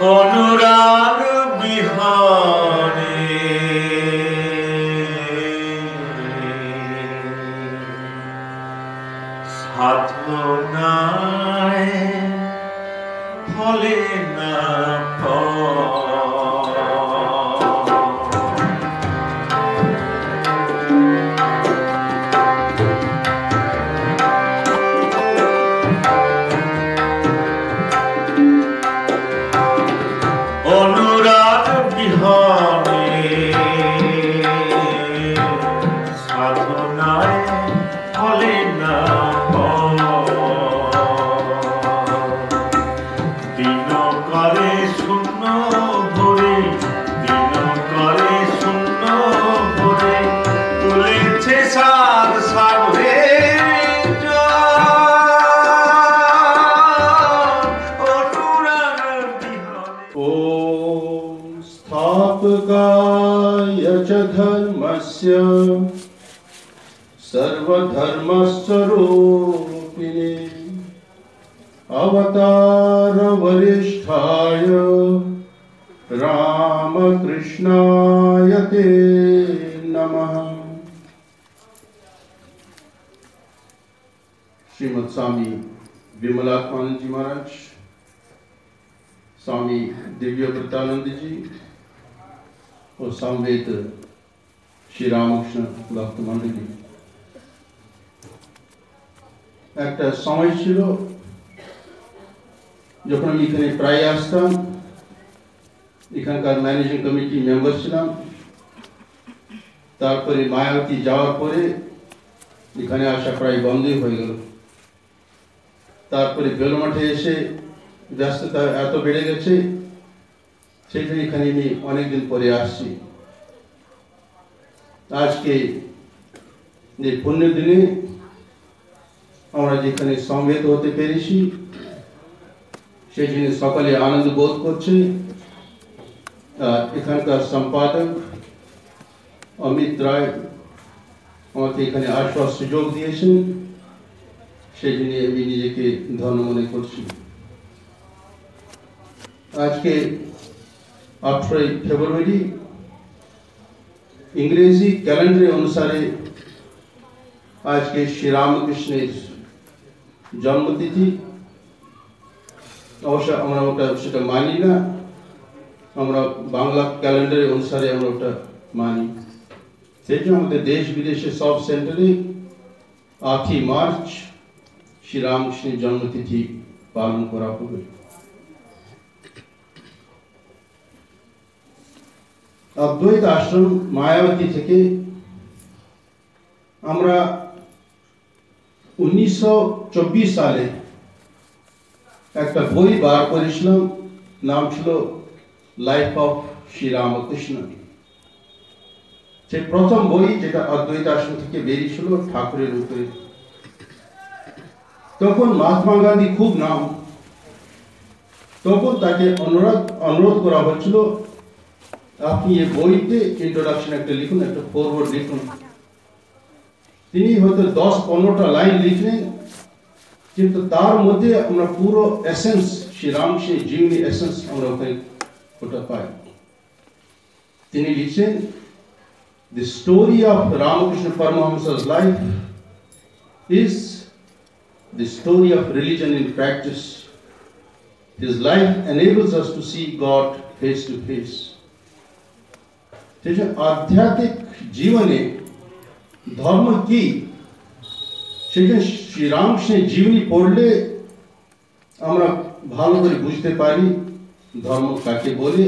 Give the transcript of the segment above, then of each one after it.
অনুরাগ বিহানে धर्मस्य सर्वधर्मस्वरूपिणे अवतारवरिष्ठाय रामकृष्णाय ते नमः। श्रीमद स्वामी विमलात्मानंद जी महाराज, स्वामी दिव्य वृत्तानंद जी, और समवेत श्री রামকৃষ্ণ ভক্ত মন্ডলী একটা সময় ছিল যখন আমি এখানে প্রায় আসতাম, এখানকার ম্যানেজিং কমিটি মেম্বার ছিলাম। তারপরে মায়াবতী যাওয়ার পরে এখানে আসা প্রায় বন্ধই হয়ে গেল। তারপরে বেলমাঠে এসে ব্যস্ততা এত বেড়ে গেছে সেই জন্য এখানে আমি অনেকদিন পরে আসছি। আজকে যে পুণ্য দিনে আমরা যেখানে সমবেত হতে পেরেছি জন্য সকলে আনন্দ বোধ করছে। এখানকার সম্পাদক অমিত রায় আমাকে এখানে আসবার সুযোগ দিয়েছেন। সেই জন্য আমি নিজেকে ধন্য মনে করছি। আজকে আঠেরোই ফেব্রুয়ারি ইংরেজি ক্যালেন্ডার অনুসারে আজকে শ্রীরামকৃষ্ণের জন্মতিথি অবশ্য আমরা ওটা সেটা মানি না আমরা বাংলা ক্যালেন্ডার অনুসারে আমরা ওটা মানি সেই জন্য আমাদের দেশ বিদেশে সব সেন্টারে আটই মার্চ শ্রীরামকৃষ্ণের জন্মতিথি পালন করা হবে অদ্বৈত আশ্রম মায়াবতী থেকে আমরা উনিশশো চব্বিশ সালে একটা বই বার করেছিলাম, নাম ছিল লাইফ অফ শ্রীরামকৃষ্ণ সেই প্রথম বই যেটা অদ্বৈত আশ্রম থেকে বেরিয়েছিল, ঠাকুরের উপরে। তখন মহাত্মা গান্ধী খুব নাম। তখন তাকে অনুরোধ অনুরোধ করা হচ্ছিল আপনি এই বইতে ইন্ট্রোডাকশন একটা লিখুন একটা ফরওয়ার্ড লিখুন তিনি হয়তো দশ পনেরোটা লাইন লিখলেন কিন্তু তার মধ্যে আমরা পুরো এসেন্স শ্রী রামকৃষ্ণের জীবনী এসেন্স আমরা ওখানে ওটা পাই তিনি লিখছেন The story of Ramakrishna Paramahamsa's life is the story of religion in practice. His life enables us to see God face to face. সেই আধ্যাত্মিক জীবনে ধর্ম কি সেখানে শ্রীরামকৃষ্ণের জীবনী পড়লে আমরা ভালো করে বুঝতে পারি ধর্ম কাকে বলে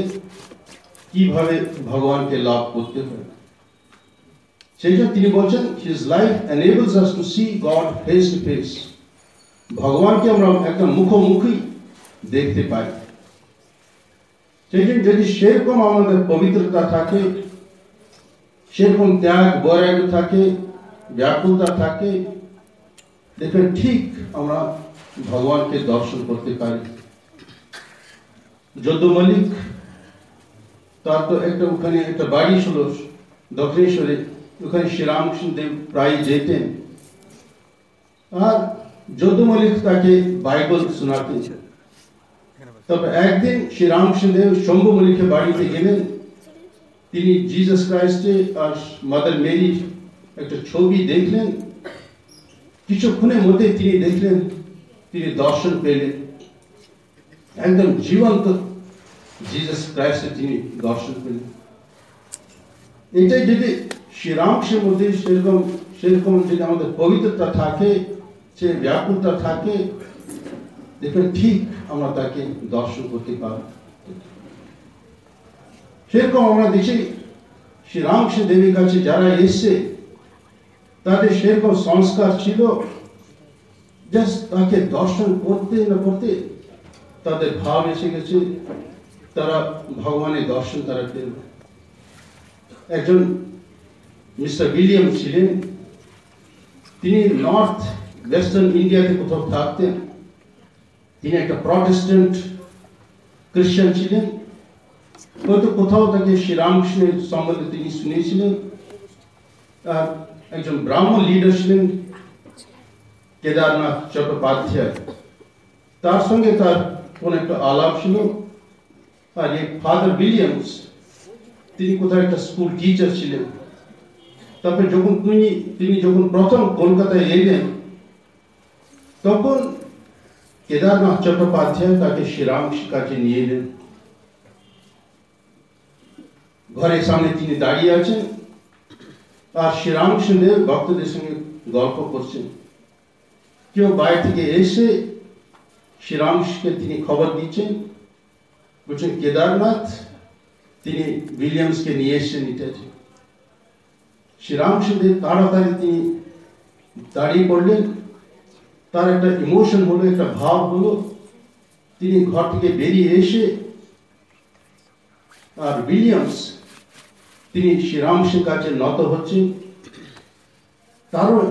কীভাবে ভগবানকে লাভ করতে হয় সেই জন্য তিনি বলছেন his life enables us to see God face to face ভগবানকে আমরা একদম মুখোমুখি দেখতে পাই জন্য যদি সেরকম আমাদের পবিত্রতা থাকে, সেরকম ত্যাগ বৈরাগ্য থাকে, ব্যাকুলতা থাকে, দেখবেন ঠিক আমরা ভগবানকে দর্শন করতে পারি। যদু মল্লিক, তার তো একটা ওখানে একটা বাড়ি ছিল দক্ষিণেশ্বরে, ওখানে শ্রীরামকৃষ্ণ দেব প্রায় যেতেন। আর যদু মল্লিক তাকে বাইবেল শোনাতেন। তবে একদিন শ্রী রামকৃষ্ণদেব শম্ভু মল্লিকের বাড়িতে গেলেন। তিনি জিসাস ক্রাইস্টে আর মাদার মেরির একটা ছবি দেখলেন। কিছুক্ষণের মধ্যে তিনি দেখলেন, তিনি দর্শন পেলেন। একদম জীবন্ত জিসাস ক্রাইস্টে তিনি দর্শন পেলেন। এটাই যদি শ্রীরামকৃষ্ণের মধ্যে সেরকম সেরকম যদি আমাদের পবিত্রতা থাকে, সে ব্যাকুলতা থাকে দেখবেন ঠিক আমরা তাকে দর্শন করতে পারব। সেরকম আমরা দেখি শ্রীরামকৃষ্ণ দেবীর কাছে যারা এসছে, তাদের সেরকম সংস্কার ছিল। জাস্ট তাকে দর্শন করতে না করতে তাদের ভাব এসে গেছে, তারা ভগবানের দর্শন তারা পেল একজন মিস্টার উইলিয়াম ছিলেন, তিনি নর্থ ওয়েস্টার্ন ইন্ডিয়াতে কোথাও থাকতেন। তিনি একটা প্রটেস্ট্যান্ট খ্রিস্টান ছিলেন। হয়তো কোথাও তাকে শ্রীরামকৃষ্ণের সম্বন্ধে তিনি শুনেছিলেন। আর একজন ব্রাহ্মণ লিডার ছিলেন, কেদারনাথ চট্টোপাধ্যায়। তার সঙ্গে তার কোন একটা আলাপ ছিল। আর এই ফাদার উইলিয়ামস, তিনি কোথায় একটা স্কুল টিচার ছিলেন। তারপরে যখন তিনি তিনি যখন প্রথম কলকাতায় এলেন, তখন কেদারনাথ চট্টোপাধ্যায় তাকে শ্রীরাম কাছে নিয়ে এলেন। ঘরের সামনে তিনি দাঁড়িয়ে আছেন আর শ্রীরামকৃষ্ণদেব ভক্তদের সঙ্গে গল্প করছেন। কেউ বাইরে থেকে এসে শ্রীরামকে তিনি খবর দিচ্ছেন, বলছেন, কেদারনাথ, তিনি উইলিয়ামসকে নিয়ে এসেছেন ইত্যাদি শ্রীরামকৃষ্ণদেব তাড়াতাড়ি তিনি দাঁড়িয়ে পড়লেন। তার একটা ইমোশন হলো, একটা ভাব হলো, তিনি ঘর থেকে বেরিয়ে এসে আর উইলিয়ামস তিনি শ্রীরামসের কাছে নত হচ্ছেন। তারও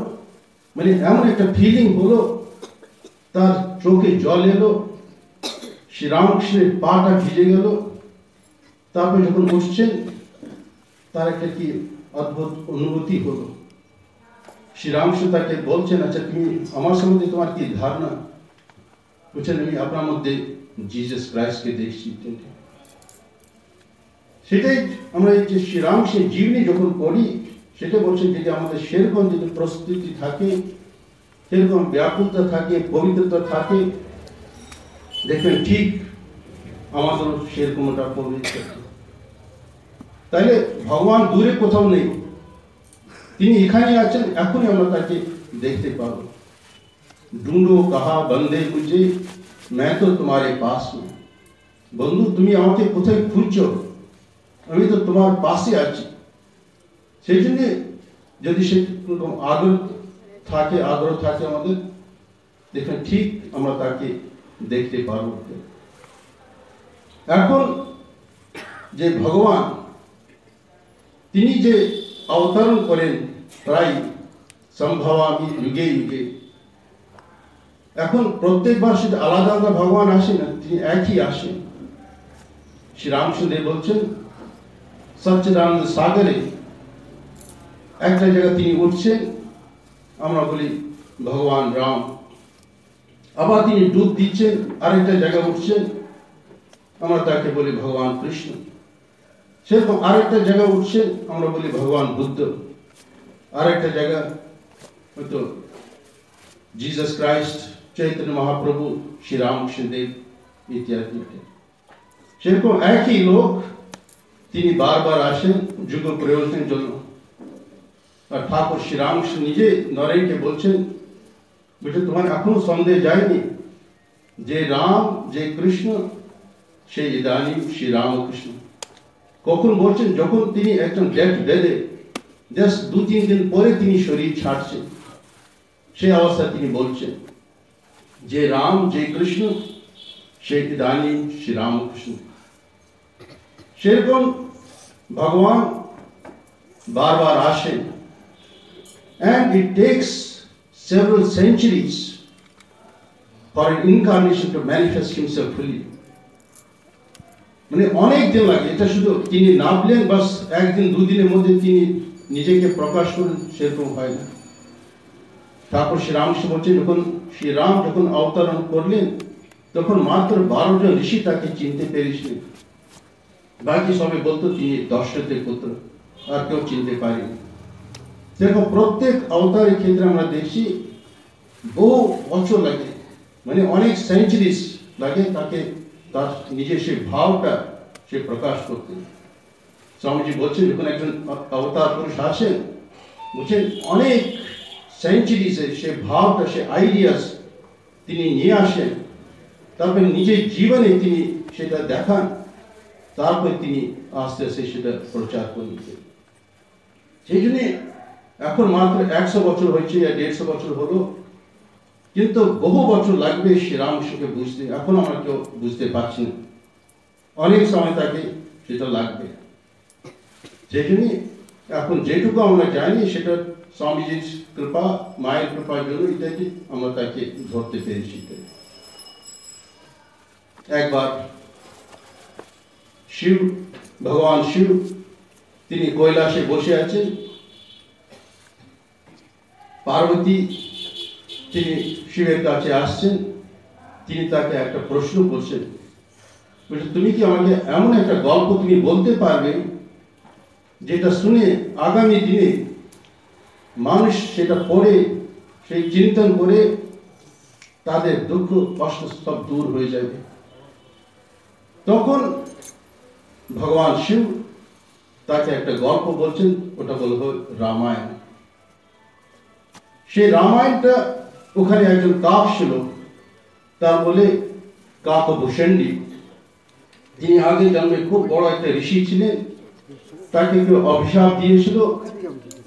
মানে এমন একটা ফিলিং হলো, তার চোখে জল এলো শ্রীরামকৃষ্ণের পাটা ভিজে গেল, তারপরে যখন বসছেন তার একটা কি অদ্ভুত অনুভূতি হলো। শ্রীরামকৃষ্ণ তাকে বলছেন আচ্ছা তুমি আমার সম্বন্ধে তোমার কি ধারণা? বলছেন, আমি আপনার মধ্যে জিজাস ক্রাইস্টকে দেখছি। সেটাই আমরা এই যে শ্রীরামকৃষ্ণের জীবনী যখন পড়ি, সেটা বলছেন যদি আমাদের সেরকম যদি প্রস্তুতি থাকে, সেরকম ব্যাকুলতা থাকে, পবিত্রতা থাকে, দেখবেন ঠিক আমাদের সেরকম ওটা পবিত্র। তাহলে ভগবান দূরে কোথাও নেই। তিনি এখানে আছেন, এখনই আমরা তাকে দেখতে পাব। ঢুঁড়ো কাহা বন্দে খুঁজে ম্যাঁ তো তোমার পাশ বন্ধু, তুমি আমাকে কোথায় খুঁজছো? আমি তো তোমার পাশে আছি। সেই জন্যে যদি সে আগ্রহ থাকে আগ্রহ থাকে আমাদের, দেখেন, ঠিক আমরা তাকে দেখতে পারব এখন যে ভগবান, তিনি যে অবতরণ করেন প্রায় সম্ভবামি যুগে যুগে এখন প্রত্যেকবার সেটা আলাদা আলাদা ভগবান আসেন না, তিনি একই আসেন। শ্রীরামচন্দ্র বলছেন, সচ্চিদানন্দ সাগরে একটা জায়গা তিনি উঠছেন, আমরা বলি, ভগবান রাম। আবার তিনি ডুব দিচ্ছেন, আরেকটা জায়গা উঠছেন, আমরা তাকে বলি, ভগবান কৃষ্ণ। সেরকম আরেকটা জায়গা উঠছেন, আমরা বলি ভগবান বুদ্ধ। আরেকটা জায়গা, হয়তো জিসাস ক্রাইস্ট চৈতন্য মহাপ্রভু শ্রীরামকৃষ্ণ দেব ইত্যাদি সেরকম একই লোক তিনি বারবার আসেন, যুগ প্রয়োজনের জন্য। আর ঠাকুর শ্রীরামকৃষ্ণ নিজে নরেনকে বলছেন বলছে তোমার এখনও সন্দেহ যায়নি যে রাম, যে কৃষ্ণ, সেই ইদানিম শ্রী রামকৃষ্ণ কখন বলছেন যখন তিনি একজন ডেথ বেদে জাস্ট দু, তিন দিন পরে তিনি শরীর ছাড়ছেন সেই অবস্থায় তিনি বলছেন যে, রাম, যে কৃষ্ণ সেই ইদানিম শ্রী রামকৃষ্ণ সেরকম ভগবান বারবার আসেন and it takes several centuries for an to manifest himself fully. মানে অনেক দিন লাগে, এটা শুধু তিনি নামলেন বাস একদিন, দুদিনের মধ্যে তিনি নিজেকে প্রকাশ করেন, সেরকম হয় না। তারপর শ্রীরামকৃষ্ণ বলছেন, যখন শ্রীরাম যখন অবতরণ করলেন, তখন মাত্র বারো জন ঋষি তাকে চিনতে পেরেছিলেন। বাকি সবে বলতো, তিনি দর্শকের পুত্র, আর কেউ চিনতে পারেনি। দেখো, প্রত্যেক অবতারের ক্ষেত্রে আমরা দেখছি, বহু বছর লাগে মানে অনেক সেঞ্চুরিস লাগে তাকে তার নিজের সেই ভাবটা সে প্রকাশ করতে স্বামীজি বলছেন, যখন একজন অবতার পুরুষ আসেন, বলছেন, অনেক সেঞ্চুরিজে সে ভাবটা, সে আইডিয়াস তিনি নিয়ে আসেন। তারপরে নিজের জীবনে তিনি সেটা দেখান। তারপরে তিনি আস্তে আস্তে সেটা প্রচার করে সেই জন্যে এখন মাত্র একশো বছর হয়েছে, দেড়শো বছর হলো। কিন্তু বহু বছর লাগবে শ্রীরামকৃষ্ণকে বুঝতে। এখন আমরা কেউ বুঝতে পারছি না। অনেক সময় তাকে সেটা লাগবে। জন্য এখন যেটুকু আমরা জানি, সেটা স্বামীজির কৃপা, মায়ের কৃপার জন্য ইত্যাদি আমরা তাকে ধরতে পেরেছি। একবার শিব, ভগবান শিব, তিনি কৈলাসে বসে আছেন। পার্বতী তিনি শিবের কাছে আসছেন, তিনি তাকে একটা প্রশ্ন করছেন। তুমি কি আমাকে এমন একটা গল্প তুমি বলতে পারবে যেটা শুনে আগামী দিনে মানুষ সেটা পড়ে, সেই চিন্তন করে তাদের দুঃখ, কষ্ট সব দূর হয়ে যাবে? তখন ভগবান শিব তাকে একটা গল্প বলছেন, ওটা বলব রামায়ণ। সেই রামায়ণটা ওখানে একজন কাক ছিল, তার বলে কাকভূষণ্ডী তিনি আগে জন্মে খুব বড় একটা ঋষি ছিলেন, তাকে কেউ অভিশাপ দিয়েছিল।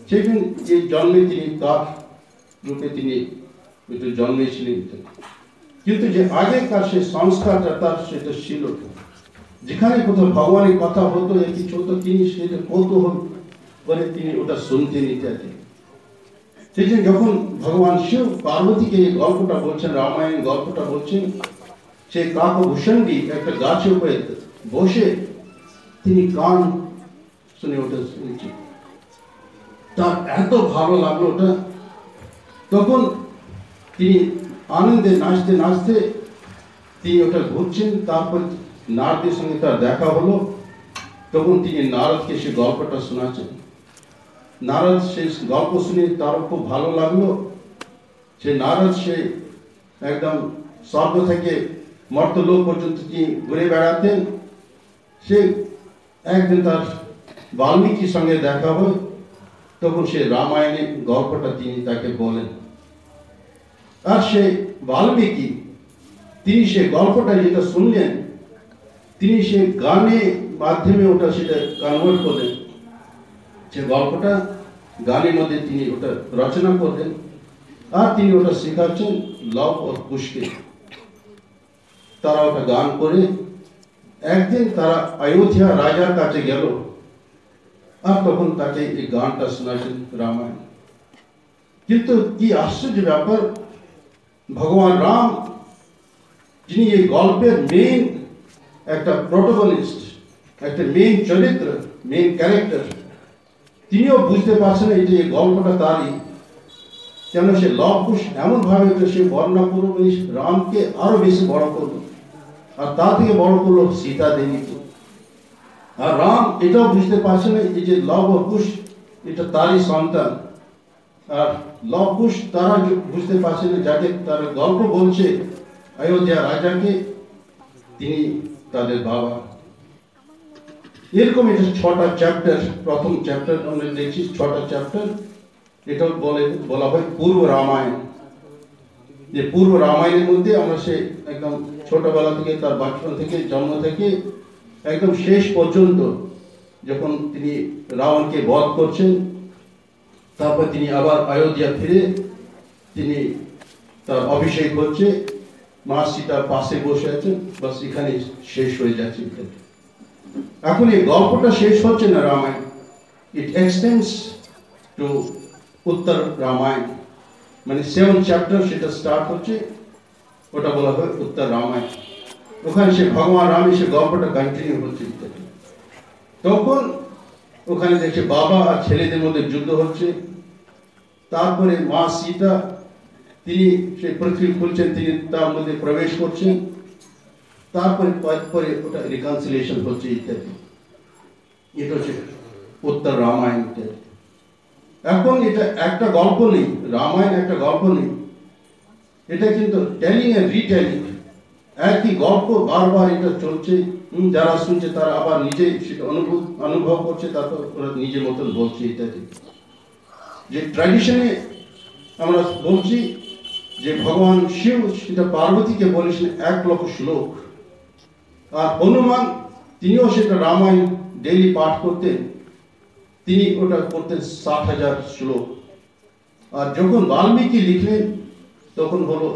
সেদিন যে জন্মে তিনি কাক রূপে তিনি জন্মেছিলেন। কিন্তু যে আগেকার সে সংস্কারটা, তার সেটা ছিল যেখানে কোথাও ভগবানের কথা হতো কিছু হতো তিনি সেটা কৌতূহল করে তিনি ওটা শুনতেন ইত্যাদি সেই যখন ভগবান শিব পার্বতীকে এই গল্পটা বলছেন, রামায়ণ গল্পটা বলছেন, সে কাকভূষণটি একটা গাছের উপরে বসে তিনি কান শুনে ওটা শুনেছি। তার এত ভালো লাগল ওটা। তখন তিনি আনন্দে নাচতে নাচতে তিনি ওটা ঘুরছেন তারপর নারদের সঙ্গে তার দেখা হলো। তখন তিনি নারদকে সে গল্পটা শোনাচ্ছেন। নারদ সেই গল্প শুনে তারও খুব ভালো লাগল। সে নারদ সে একদম স্বর্গ থেকে মর্তলোক পর্যন্ত তিনি ঘুরে বেড়াতেন, সে একদিন তার বাল্মীকির সঙ্গে দেখা হয়, তখন সে রামায়ণের গল্পটা তিনি তাকে বলেন। আর সে বাল্মীকি, তিনি সে গল্পটা যেটা শুনলেন, তিনি সে গানে মাধ্যমে ওটা সেটা কনভার্ট করলেন। সে গল্পটা গানের মধ্যে তিনি ওটা রচনা করলেন আর তিনি ওটা শেখাচ্ছেন লব ও কুশকে তারা ওটা গান করে, একদিন তারা অযোধ্যা রাজার কাছে গেল, আর তখন তাকে এই গানটা শোনাচ্ছেন রামায়ণ। কিন্তু কি আশ্চর্য ব্যাপার, ভগবান রাম, যিনি এই গল্পের মেইন একটা প্রোটোগনিস্ট একটা মেইন চরিত্র মেইন ক্যারেক্টার তিনিও বুঝতে পারছেন এই যে গল্পটা তারই, কেন সে লব কুশ এমনভাবে সে বর্ণনা এই রামকে আরও বেশি বড় করল। আর তা থেকে বড় করল সীতা দেবীকে আর রাম এটাও বুঝতে পারছে না, এই যে লব কুশ এটা তারই সন্তান। আর লব কুশ তারা বুঝতে পারছে না, যাকে তারা গল্প বলছে, অযোধ্যা রাজাকে, তিনি তাদের বাবা। এরকম এটা ছটা চ্যাপ্টার প্রথম চ্যাপ্টার আমরা দেখছি, ছটা চ্যাপ্টার এটা বলে, বলা হয় পূর্ব রামায়ণ। যে পূর্ব রামায়ণের মধ্যে আমরা সে একদম ছোটবেলা থেকে, তার বাচ্চন থেকে, জন্ম থেকে, একদম শেষ পর্যন্ত যখন তিনি রাবণকে বধ করছেন, তারপর তিনি আবার অযোধ্যা ফিরে, তিনি তার অভিষেক হচ্ছে, মা সীতার পাশে বসে আছেন বা সেখানে শেষ হয়ে যাচ্ছে। এখন এই গল্পটা শেষ হচ্ছে না রামায়ণ। ইট এক্সটেন্স টু উত্তর রামায়ণ। মানে সেভেন চ্যাপ্টার সেটা স্টার্ট হচ্ছে, ওটা বলা হয় উত্তর রামায়ণ। ওখানে সে ভগবান রাম সে গল্পটা কন্টিনিউ হচ্ছে। তখন ওখানে দেখছে বাবা আর ছেলেদের মধ্যে যুদ্ধ হচ্ছে। তারপরে মা সীতা, তিনি সেই পৃথিবী খুলছেন, তিনি তার মধ্যে প্রবেশ করছেন। তারপরে পরে- ওটা রিকনসিলিয়েশন হচ্ছে ইত্যাদি। এটা হচ্ছে উত্তর রামায়ণ ইত্যাদি। এখন এটা একটা গল্প নেই, রামায়ণ একটা গল্প নেই। এটা কিন্তু টেলিং এ রিটেলিং একই গল্প বারবার এটা চলছে। যারা শুনছে তারা আবার নিজে সেটা অনুভব অনুভব করছে, তারপর ওরা নিজের মতন বলছে ইত্যাদি। যে ট্র্যাডিশনে আমরা বলছি যে ভগবান শিব সেটা পার্বতীকে বলেছেন, এক লক্ষ শ্লোক। আর হনুমান, তিনিও সেটা রামায়ণ ডেইলি পাঠ করতেন। তিনি ওটা করতেন ষাট হাজার শ্লোক। আর যখন বাল্মীকি লিখলেন, তখন হলো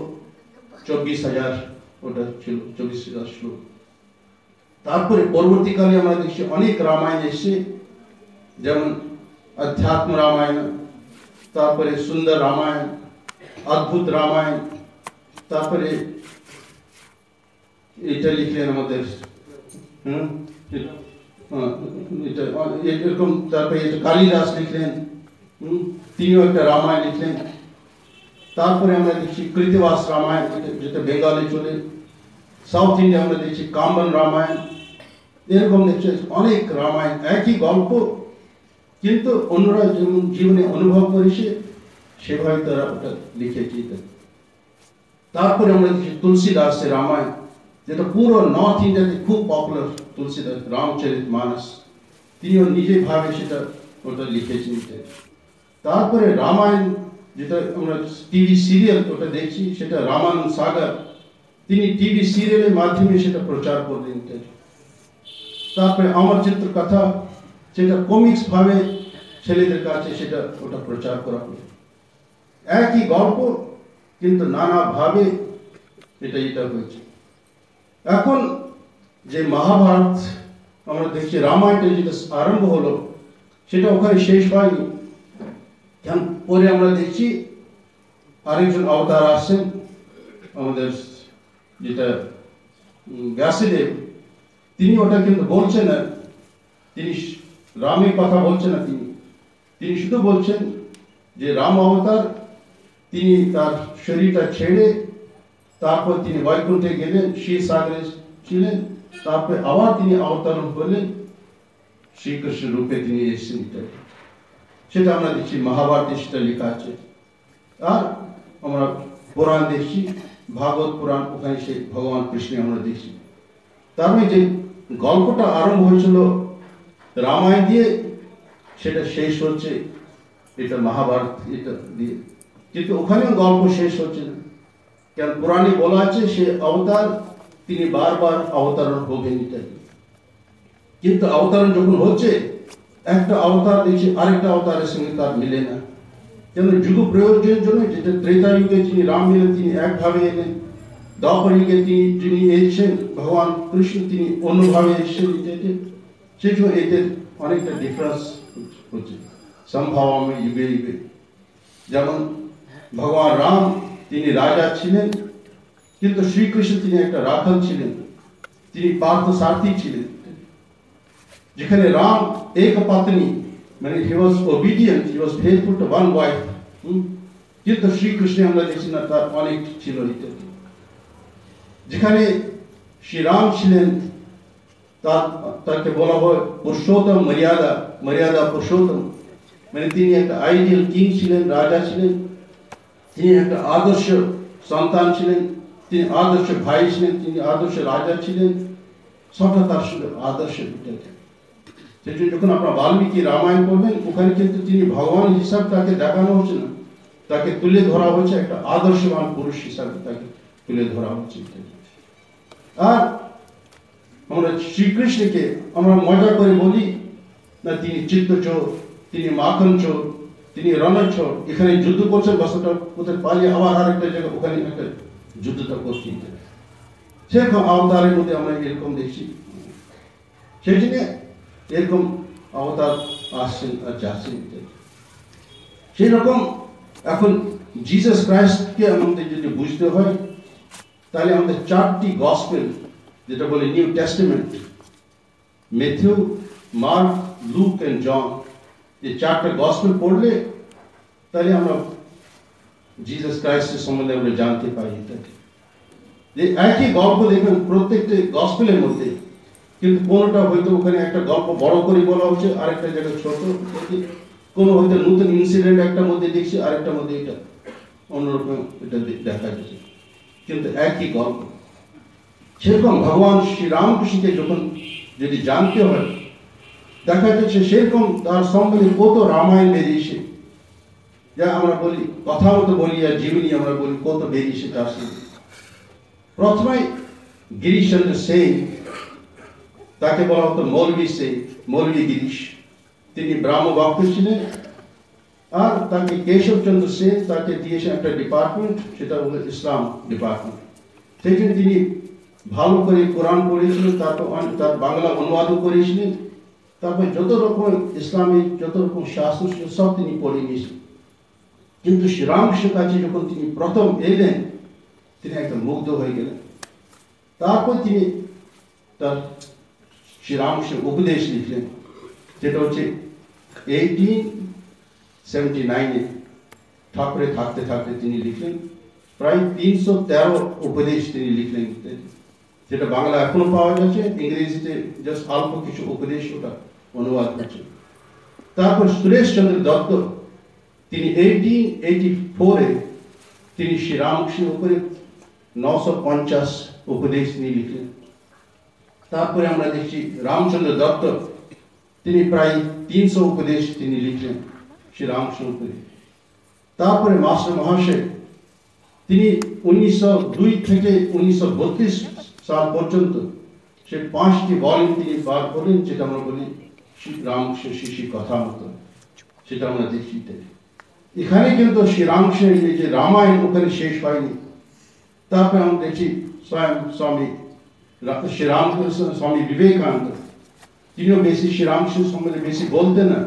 চব্বিশ হাজার ওটা ছিল, চব্বিশ হাজার শ্লোক। তারপরে পরবর্তীকালে আমরা দেখছি অনেক রামায়ণ এসছে। যেমন অধ্যাত্ম রামায়ণ, তারপরে সুন্দর রামায়ণ, অদ্ভুত রামায়ণ, তারপরে এটা লিখলেন আমাদের হুম, হ্যাঁ, এটা এরকম তারপরে এটা কালিদাস লিখলেন হুম, তিনিও একটা রামায়ণ লিখলেন তারপরে আমরা দেখছি কৃতিবাস রামায়ণ যেটা- যেটা বেঙ্গলে চলে সাউথ ইন্ডিয়া আমরা দেখছি কাম্বন রামায়ণ এরকম দেখছি অনেক রামায়ণ একই গল্প কিন্তু অন্যরা যেমন জীবনে অনুভব করেছে সেভাবে তারা ওটা লিখেছে তারপরে আমরা দেখছি তুলসীদাসের রামায়ণ যেটা পুরো নর্থ ইন্ডিয়াতে খুব পপুলার তুলসীদাস রামচরিত মানস তিনিও নিজে ভাবে সেটা ওটা লিখেছেন। তারপরে রামায়ণ যেটা আমরা টিভি সিরিয়াল ওটা দেখছি, সেটা রামায়ণ সাগর, তিনি টিভি সিরিয়ালের মাধ্যমে সেটা প্রচার করলেন ইত্যাদি। তারপরে আমার চিত্র কথা, সেটা কমিক্স ভাবে ছেলেদের কাছে সেটা ওটা প্রচার করা হলো একই গল্প, কিন্তু নানা ভাবে এটা এটা হয়েছে এখন যে মহাভারত, আমরা দেখছি রামায়ণটা যেটা আরম্ভ হলো, সেটা ওখানে শেষ হয়নি। পরে আমরা দেখছি আরেকজন অবতার আসছেন, আমাদের যেটা ব্যাসদেব, তিনি ওটা কিন্তু বলছেন না। তিনি রামের কথা বলছেন না তিনি। তিনি শুধু বলছেন যে রাম অবতার, তিনি তার শরীরটা ছেড়ে তারপর তিনি বৈকুণ্ঠে গেলেন সেই সাগরে ছিলেন, তারপরে আবার তিনি অবতরণ করলেন। শ্রীকৃষ্ণ রূপে তিনি এসেছেন। সেটা আমরা দেখছি, মহাভারতে সেটা লেখা আছে। আর আমরা পুরাণ দেখছি, ভাগবত পুরাণ, ওখানে সে ভগবান কৃষ্ণ আমরা দেখছি। তার মানে যে গল্পটা আরম্ভ হয়েছিল রামায়ণ দিয়ে, সেটা শেষ হচ্ছে, এটা মহাভারত, এটা দিয়ে। কিন্তু ওখানেও গল্প শেষ হচ্ছে না। কেন পুরাণে বলা আছে, সে অবতার তিনি বারবার অবতারণ হবেন ইত্যাদি কিন্তু অবতারণ যখন হচ্ছে, একটা অবতার দেখছি, আরেকটা অবতারের সঙ্গে তার মিলে না। কেন যুগ প্রয়োজনের জন্য যেটা ত্রেতা যুগে যিনি রাম এলেন তিনি একভাবে এলেন দ্বাপর যুগে তিনি, যিনি এসেছেন, ভগবান কৃষ্ণ, তিনি অন্যভাবে এসেছেন ইত্যাদি সেই জন্য এদের অনেকটা ডিফারেন্স হচ্ছে। সম্ভাবনা যুগে যুগে। যেমন ভগবান রাম তিনি রাজা ছিলেন, কিন্তু শ্রীকৃষ্ণ তিনি একটা রাখাল ছিলেন। তিনি পার্থ সারথী ছিলেন। যেখানে রাম এক পত্নী মানে he was obedient he was faithful to one wife কিন্তু শ্রীকৃষ্ণ আমরা দেখছি না, তার অনেক ছিল ইত্যাদি যেখানে শ্রীরাম ছিলেন, তার, তাকে বলা হয় পুরুষোত্তম মর্যাদা মর্যাদা পুরুষোত্তম। মানে তিনি একটা আইডিয়াল কিং ছিলেন, রাজা ছিলেন। তিনি একটা আদর্শ সন্তান ছিলেন, তিনি আদর্শ ভাই ছিলেন, তিনি আদর্শ রাজা ছিলেন। সবটা তার সঙ্গে আদর্শ সেই জন্য যখন আপনার বাল্মীকি রামায়ণ পড়বেন, ওখানে কিন্তু তিনি ভগবান হিসাব তাকে দেখানো হচ্ছে না। তাকে তুলে ধরা হচ্ছে একটা আদর্শবান পুরুষ হিসাবে তাকে তুলে ধরা হচ্ছে। আর আমরা শ্রীকৃষ্ণকে আমরা মজা করে বলি, না তিনি চিত্তচোর, তিনি মাখন চোর তিনি রণচোর এখানে যুদ্ধ করছেন বসটা কোথায় পালিয়ে আবার আর একটা জায়গা, ওখানে একটা যুদ্ধটা করছেন। সেরকম অবতারের মধ্যে আমরা এরকম দেখছি। সেই জন্য এরকম অবতার আসছেন আর যাচ্ছেন। সেই রকম এখন জিসাস ক্রাইস্টকে আমাদের যদি বুঝতে হয়, তাহলে আমাদের চারটি গসপেল যেটা বলে New Testament Matthew Mark Luke and John এই চারটা গসপেল পড়লে তাহলে আমরা জিজাস ক্রাইস্টের সম্বন্ধে আমরা জানতে পারি ইত্যাদি যে একই গল্প দেখবেন প্রত্যেকটি গসপেলের মধ্যে, কিন্তু কোনোটা হয়তো ওখানে একটা গল্প বড় করে বলা হচ্ছে, আরেকটা জায়গায় ছোট কোনো হয়তো নতুন ইনসিডেন্ট একটা মধ্যে দেখছি, আরেকটার মধ্যে এটা, অন্যরকম এটা দেখা যাচ্ছে। কিন্তু একই গল্প। সেরকম ভগবান শ্রীরামকৃষ্ণকে যখন যদি জানতে হয় দেখা যাচ্ছে সেরকম তার সম্বন্ধে কত রামায়ণ বেরিয়েছে। যা আমরা বলি, কথা মতো বলি আর জীবনী আমরা বলি, কত বেরিয়েছে তার সঙ্গে। প্রথমে গিরিশচন্দ্র সেন, তাকে বলা হতো মৌলবী সেন মৌলবী গিরিশ। তিনি ব্রাহ্ম ভক্ত ছিলেন আর তাকে কেশবচন্দ্র সেন তাকে দিয়েছেন একটা ডিপার্টমেন্ট সেটা হলো ইসলাম ডিপার্টমেন্ট জন্য তিনি ভালো করে কোরআন পড়েছিলেন, তারপর তার বাংলা অনুবাদও করেছিলেন। তারপর যত রকম ইসলামিক যত রকম ছিল, সব তিনি পড়ে নিয়েছিলেন কিন্তু শ্রীরামকৃষ্ণের কাছে যখন তিনি প্রথম এলেন, তিনি একদম মুগ্ধ হয়ে গেলেন। তারপর তিনি তার শ্রীরামকৃষ্ণ উপদেশ লিখলেন, যেটা হচ্ছে, এইটিন সেভেন্টি নাইনে ঠাকুরে থাকতে থাকতে তিনি লিখলেন, প্রায় তিনশো তেরো উপদেশ তিনি লিখলেন। যেটা বাংলা এখনও পাওয়া যাচ্ছে, ইংরেজিতে জাস্ট অল্প কিছু উপদেশ ওটা অনুবাদ করছে তারপর সুরেশ চন্দ্র দত্ত, তিনি এইটিন এইটি ফোরে তিনি শ্রীরামকৃষ্ণের উপরে নশো পঞ্চাশ উপদেশ তিনি লিখলেন। তারপরে আমরা দেখছি রামচন্দ্র দত্ত, তিনি প্রায় তিনশো উপদেশ তিনি লিখলেন শ্রীরামকৃষ্ণ উপরে। তারপরে মাস্টার মহাশয়, তিনি উনিশশো দুই থেকে উনিশশো বত্রিশ সাল পর্যন্ত সে পাঁচটি ভলিউম তিনি বার করেন যেটা আমরা বলি রামকৃষ্ণ শিশি কথা মতো, সেটা আমরা দেখছি এখানে কিন্তু শ্রী রামকৃষ্ণের যে রামায়ণ ওখানে শেষ হয়নি। তারপরে আমরা দেখছি স্বয়ং স্বামী শ্রী রামকৃষ্ণ স্বামী বিবেকানন্দ। তিনিও বেশি শ্রী রামকৃষ্ণ সম্বন্ধে বেশি বলতেন না,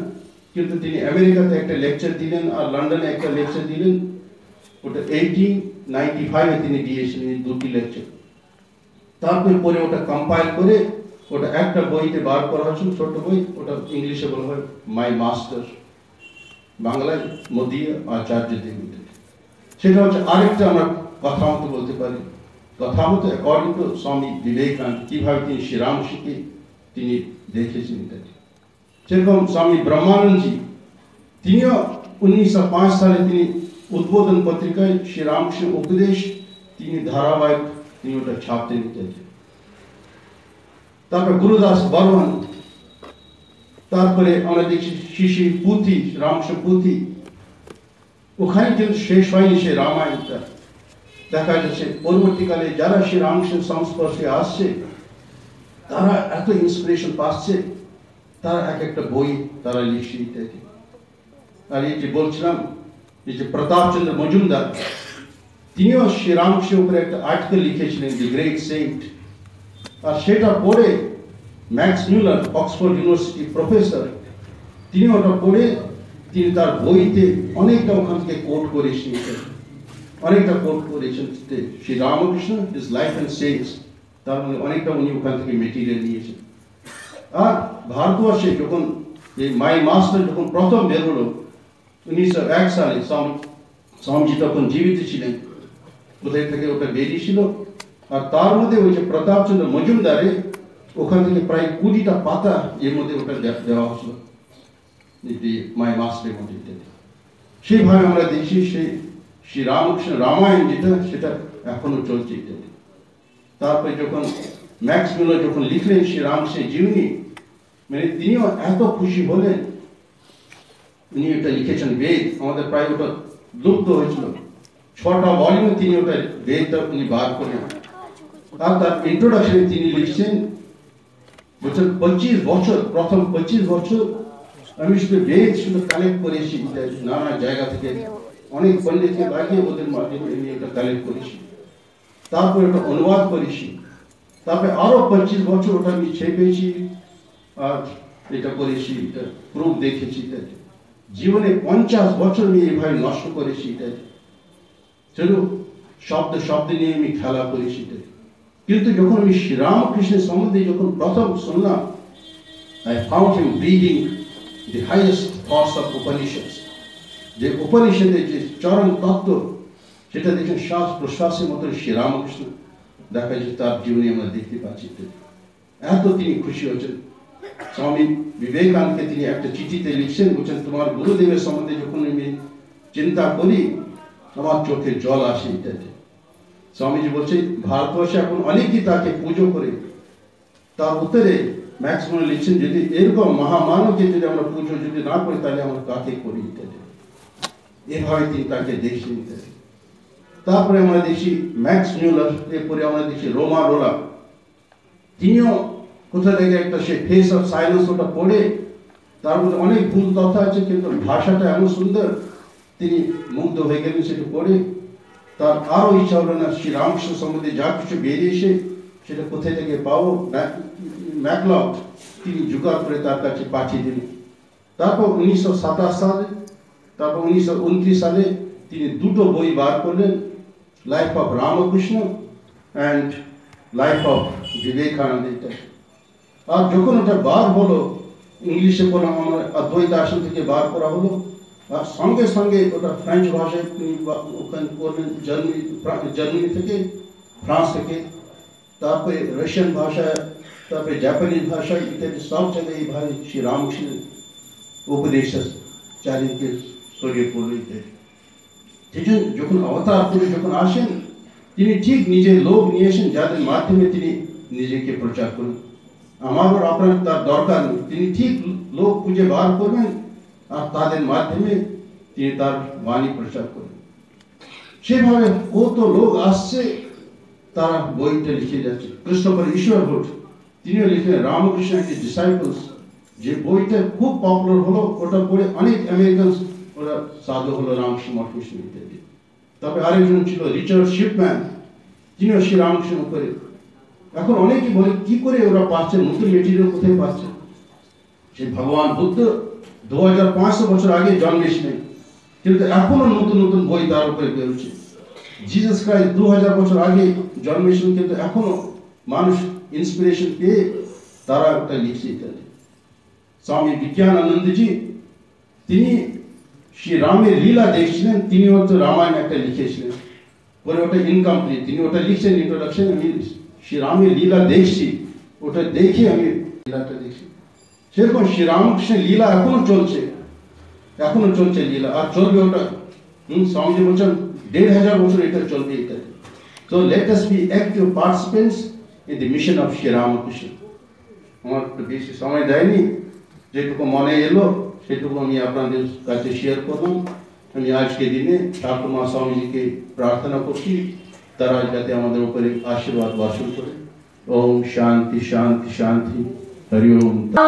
কিন্তু তিনি আমেরিকাতে একটা লেকচার দিলেন আর লন্ডনে একটা লেকচার দিলেন। ওটা এইটিন নাইনটি ফাইভে তিনি দিয়েছিলেন দুটি লেকচার তারপরে পরে ওটা কম্পাইল করে ওটা একটা বইতে বার করা হয়েছিল ছোট বই, ওটা ইংলিশে বলা হয় মাই মাস্টার বাংলায় মোদি আচার্য দেবী সেটা হচ্ছে আরেকটা আমরা কথা মতো বলতে পারি। কথা মতো অ্যাকর্ডিং টু স্বামী বিবেকানন্দ, কীভাবে তিনি শ্রীরামকৃষ্ণকে তিনি দেখেছেন এটাকে। সেরকম স্বামী ব্রহ্মানন্দজি, তিনিও উনিশশো পাঁচ সালে তিনি উদ্বোধন পত্রিকায় শ্রীরামকৃষ্ণ উপদেশ, তিনি ধারাবাহিক তিনি ওটা ছাপতে নিতেন তারপরে গুরুদাস বর্মন, তারপরে আমরা দেখছি শিশি পুঁথি রামকৃষ্ণ পুঁথি ওখানে কিন্তু শেষ হয়নি সে রামায়ণটা। দেখা যাচ্ছে পরবর্তীকালে যারা সে রামকৃষ্ণ সংস্পর্শে আসছে, তারা এত ইন্সপিরেশন পাচ্ছে, তারা এক একটা বই তারা লিখছে ইত্যাদি আর এই যে বলছিলাম, এই যে প্রতাপচন্দ্র মজুমদার তিনিও শ্রী রামকৃষ্ণের উপরে একটা আর্টিকেল লিখেছিলেন দি গ্রেট সেন্ট আর সেটা পড়ে Max Muller Oxford University professor তিনি ওটা পড়ে, তিনি তার বইতে অনেকটা ওখান থেকে কোট করেছেন। অনেকটা কোট করেছেন Shri Ramakrishna his life and sense তার মানে অনেকটা উনি ওখান থেকে মেটেরিয়াল নিয়েছেন। আর ভারতবর্ষে যখন এই মাই মাস্টার যখন প্রথম বের হলো, উনিশশো এক সালে স্বামী, স্বামীজি তখন জীবিত ছিলেন। কোথায় থেকে ওটা বেরিয়েছিল আর তার মধ্যে ওই যে প্রতাপচন্দ্র মজুমদারে ওখান থেকে প্রায় কুড়িটা পাতা এর মধ্যে ওটা দেওয়া হচ্ছিল মাই মাস্টারের মধ্যে ইত্যাদি সেইভাবে আমরা দেখি সেই শ্রী রামকৃষ্ণ রামায়ণ যেটা, সেটা এখনও চলছে ইত্যাদি তারপরে যখন ম্যাক্স মিলার যখন লিখলেন শ্রী রামকৃষ্ণের জীবনী মানে তিনিও এত খুশি হলেন। উনি এটা লিখেছেন বেদ, আমাদের প্রায় ওটা লুপ্ত হয়েছিল। ছটা ভলিউমে তিনি ওটা বেদটা উনি বার করেন। আর তার ইন্ট্রোডাকশনে তিনি লিখছেন, বলছেন, পঁচিশ বছর, প্রথম পঁচিশ বছর আমি শুধু বেদ শুধু কালেক্ট করেছি নানা জায়গা থেকে অনেক পণ্ডিতকে লাগিয়ে ওদের মাধ্যমে আমি এটা কালেক্ট করেছি। তারপর এটা অনুবাদ করেছি। তারপরে আরও পঁচিশ বছর ওটা আমি ছেপেছি আর এটা করেছি, এটা প্রুফ দেখেছি জীবনে পঞ্চাশ বছর আমি এইভাবে নষ্ট করেছি ইত্যাদি চলো শব্দ শব্দ নিয়ে আমি খেলা ইত্যাদি কিন্তু যখন আমি শ্রীরামকৃষ্ণের সম্বন্ধে যখন প্রথম শুনলাম I found him reading the highest thoughts of Upanishad যে উপনিষদের যে চরম তত্ত্ব, সেটা দেখেন শ্বাস প্রশ্বাসের মতো শ্রীরামকৃষ্ণ দেখা যাচ্ছে তার জীবনে আমরা দেখতে পাচ্ছি। এত তিনি খুশি হয়েছেন। স্বামী বিবেকানন্দকে তিনি একটা চিঠিতে লিখছেন, বলছেন, তোমার গুরুদেবের সম্বন্ধে যখন আমি চিন্তা করি আমার চোখে জল আসে ইত্যাদি। স্বামীজি বলছে, ভারতবর্ষে এখন অনেকেই তাকে পুজো করে। তার উত্তরে ম্যাক্স মনে লিখছেন, যদি এরকম মহামানবকে যদি আমরা পুজো যদি না করি, তাহলে আমরা কাকে করি? ইত্যাদি। এভাবে তিনি তাকে দেখছেন ইত্যাদি তারপরে আমরা দেখি ম্যাক্স মিউলার এরপরে আমরা দেখি রোমা রোলা। তিনিও কোথা থেকে একটা সে ফেস অফ সাইলেন্স ওটা পড়ে, তার মধ্যে অনেক ভুল কথা আছে, কিন্তু ভাষাটা এমন সুন্দর তিনি মুগ্ধ হয়ে গেলেন সেটা পড়ে তার আরও ইচ্ছা হলো না শ্রী রামকৃষ্ণ সম্বন্ধে যা কিছু বেরিয়েছে সেটা কোথায় থেকে পাবো? ম্যাকলক তিনি জোগাড় করে তার কাছে পাঠিয়ে দিলেন। তারপর উনিশশো সাতাশ সালে, তারপর উনিশশো উনত্রিশ সালে তিনি দুটো বই বার করলেন life of Ramakrishna and life of Vivekananda আর যখন ওটা বার হলো, ইংলিশে কোনো আমার অদ্বৈত আসন থেকে বার করা হলো আর সঙ্গে সঙ্গে ওটা ফ্রেঞ্চ ভাষায় তিনি বা- ওখানে করলেন জার্মানি ফ্রা- জার্মানি থেকে ফ্রান্স থেকে তারপরে রাশিয়ান ভাষা তারপরে জাপানিজ ভাষা ইত্যাদি সব জায়গায় এইভাবে শ্রী রামকৃষ্ণের উপদেশ চারিদিকে ছড়িয়ে পড়ল ইত্যাদি সেই জন্য যখন অবতার পুরুষ যখন আসেন তিনি ঠিক নিজের লোক নিয়ে আসেন যাদের মাধ্যমে তিনি নিজেকে প্রচার করেন আমারও আপনার তার দরকার নেই তিনি ঠিক লোক খুঁজে বার করবেন আর তাদের মাধ্যমে তিনি তার বাণী প্রচার করেন। সেভাবে কত লোক আসছে, তারা বইটা লিখে যাচ্ছে। ক্রিস্টোফার ঈশ্বর ভোট তিনিও লিখলেন রামকৃষ্ণ যে বইটা খুব পপুলার হলো, ওটা পড়ে অনেক আমেরিকান ওরা সাধু হলো রামকৃষ্ণ মঠকৃষ্ণ ইত্যাদি তারপরে আরেকজন ছিল রিচার্ড শিপম্যান, তিনিও শ্রী রামকৃষ্ণ করে এখন অনেকে বলে, কি করে ওরা পাচ্ছে? নতুন মেটেরিয়াল কোথায় পাচ্ছে? সে ভগবান বুদ্ধ দু হাজার পাঁচশো বছর আগে জন্মেছিলেন কিন্তু এখনও নতুন নতুন বই তার উপরে বেরোচ্ছে জিসাস ক্রাইস্ট দু হাজার বছর আগে জন্মেছিলেন কিন্তু এখনও মানুষ ইন্সপিরেশন পেয়ে তারা ওটা লিখছে ইত্যাদি। স্বামী বিজ্ঞানানন্দজি তিনি শ্রী রামের লীলা দেখছিলেন, তিনি হয়তো রামায়ণ একটা লিখেছিলেন। পরে ওটা ইনকমপ্লিট তিনি ওটা লিখছেন ইন্ট্রোডাকশন আমি শ্রী রামের লীলা দেখছি, ওটা দেখে আমি লীলাটা দেখছি। সেরকম শ্রী রামকৃষ্ণের লীলা এখনও চলছে। এখনও চলছে লীলা। আর চলবে ওটা, হুম, স্বামীজি বলছেন, দেড় হাজার বছর এটা চলবে এটা। তো let be active participants in the mission of Shri Ramakrishna আমার একটু বেশি সময় দেয়নি, যেটুকু মনে এলো, সেটুকু আমি আপনাদের কাছে শেয়ার করলাম। আমি আজকে দিনে ঠাকুমা স্বামীজিকে প্রার্থনা করছি, তারা যাতে আমাদের উপরে আশীর্বাদ বর্ষণ করে। ওম শান্তি শান্তি শান্তি। Hari Om. Bye.